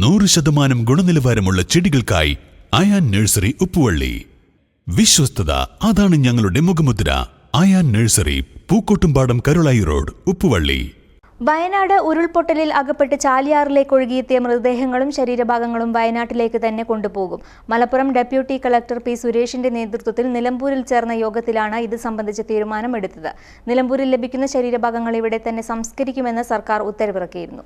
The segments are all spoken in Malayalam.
നൂറ് ശതമാനം ഗുണനിലവാരമുള്ള ചെടികൾക്കായി അയാൻ നഴ്സറി ഉപ്പുവള്ളി. വിശ്വസ്തത അതാണ് ഞങ്ങളുടെ മുഖമുദ്ര. Ayan nursery Pookkottumpadam Karulai road Uppuvally. Wayanad ഉരുൾപൊട്ടലിൽ അകപ്പെട്ട് ചാലിയാറിലേക്ക് ഒഴുകിയെത്തിയ മൃതദേഹങ്ങളും ശരീരഭാഗങ്ങളും വയനാട്ടിലേക്ക് തന്നെ കൊണ്ടുപോകും. മലപ്പുറം ഡെപ്യൂട്ടി കളക്ടർ പി സുരേഷിന്റെ നേതൃത്വത്തിൽ നിലമ്പൂരിൽ ചേർന്ന യോഗത്തിലാണ് ഇത് സംബന്ധിച്ച തീരുമാനമെടുത്തത്. നിലമ്പൂരിൽ ലഭിക്കുന്ന ശരീരഭാഗങ്ങൾ ഇവിടെ തന്നെ സംസ്കരിക്കുമെന്ന് സർക്കാർ ഉത്തരവിറക്കിയിരുന്നു.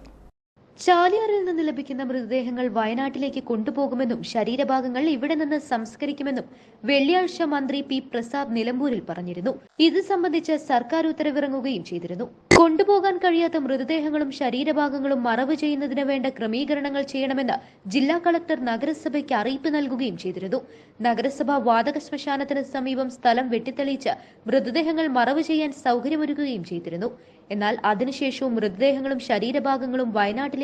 ചാലിയാറിൽ നിന്ന് ലഭിക്കുന്ന മൃതദേഹങ്ങൾ വയനാട്ടിലേക്ക് കൊണ്ടുപോകുമെന്നും ശരീരഭാഗങ്ങൾ ഇവിടെ നിന്ന് സംസ്കരിക്കുമെന്നും വെള്ളിയാഴ്ച മന്ത്രി പി പ്രസാദ് നിലമ്പൂരിൽ പറഞ്ഞിരുന്നു. ഇത് സംബന്ധിച്ച് സർക്കാർ ഉത്തരവിറങ്ങുകയും ചെയ്തിരുന്നു. കൊണ്ടുപോകാൻ കഴിയാത്ത മൃതദേഹങ്ങളും ശരീരഭാഗങ്ങളും മറവ് ചെയ്യുന്നതിന് വേണ്ട ക്രമീകരണങ്ങൾ ചെയ്യണമെന്ന് ജില്ലാ കളക്ടർ നഗരസഭയ്ക്ക് അറിയിപ്പ് നൽകുകയും ചെയ്തിരുന്നു. നഗരസഭ വാതക ശ്മശാനത്തിന് സമീപം സ്ഥലം വെട്ടിത്തെളിയിച്ച് മൃതദേഹങ്ങൾ മറവ് ചെയ്യാൻ സൗകര്യമൊരുക്കുകയും ചെയ്തിരുന്നു. എന്നാൽ അതിനുശേഷവും മൃതദേഹങ്ങളും ശരീരഭാഗങ്ങളും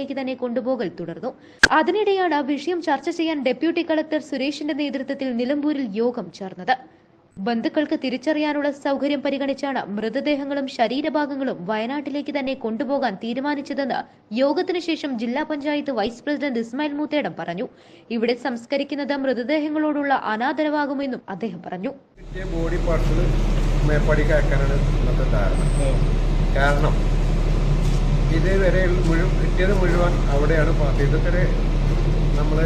വയനാട്ടിലേക്ക് തന്നെ കൊണ്ടുപോകൽ തുടർന്നു. അതിനിടെയാണ് വിഷയം ചർച്ച ചെയ്യാൻ ഡെപ്യൂട്ടി കളക്ടർ സുരേഷിന്റെ നേതൃത്വത്തിൽ നിലമ്പൂരിൽ യോഗം ചേർന്നത്. ബന്ധുക്കൾക്ക് തിരിച്ചറിയാനുള്ള സൗകര്യം പരിഗണിച്ചാണ് മൃതദേഹങ്ങളും ശരീരഭാഗങ്ങളും വയനാട്ടിലേക്ക് തന്നെ കൊണ്ടുപോകാൻ തീരുമാനിച്ചതെന്ന് യോഗത്തിനു ശേഷം ജില്ലാ പഞ്ചായത്ത് വൈസ് പ്രസിഡന്റ് ഇസ്മായിൽ മൂത്തേടം പറഞ്ഞു. ഇവിടെ സംസ്കരിക്കുന്നത് മൃതദേഹങ്ങളോടുള്ള അനാദരവാകുമെന്നും അദ്ദേഹം പറഞ്ഞു. ബോഡി പാർട്സ് മേപ്പാടിക്ക് അയക്കാനാണ് ഇന്നത്തെ ധാരണ. കാരണം ഇതുവരെ മുഴുവൻ കിട്ടിയത് മുഴുവൻ അവിടെയാണ് പാർട്ടി ഇതൊക്കെ ഒരു നമ്മൾ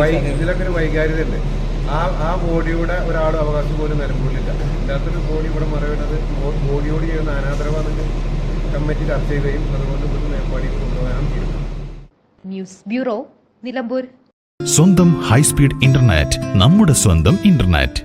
വൈ ഇതിലൊക്കെ ഒരു വൈകാര്യത ഉണ്ട് ആ ആ ബോഡിയുടെ ഒരാൾ അവകാശം പോലും നിലമ്പൂരിലില്ല. ഇല്ലാത്തൊരു ബോഡി ഇവിടെ മറവിടുന്നത് ബോഡിയോട് ചെയ്യുന്ന അനാദരവാണെന്ന് കമ്മിറ്റി ചർച്ച ചെയ്യുകയും അതുകൊണ്ട് ഇവിടുന്ന് മേപ്പാടി കൊണ്ടുപോകാനും തീരുമാനം ന്യൂസ് ബ്യൂറോ നിലമ്പൂർ. സ്വന്തം ഹൈസ്പീഡ് ഇന്റർനെറ്റ് നമ്മുടെ സ്വന്തം ഇന്റർനെറ്റ്.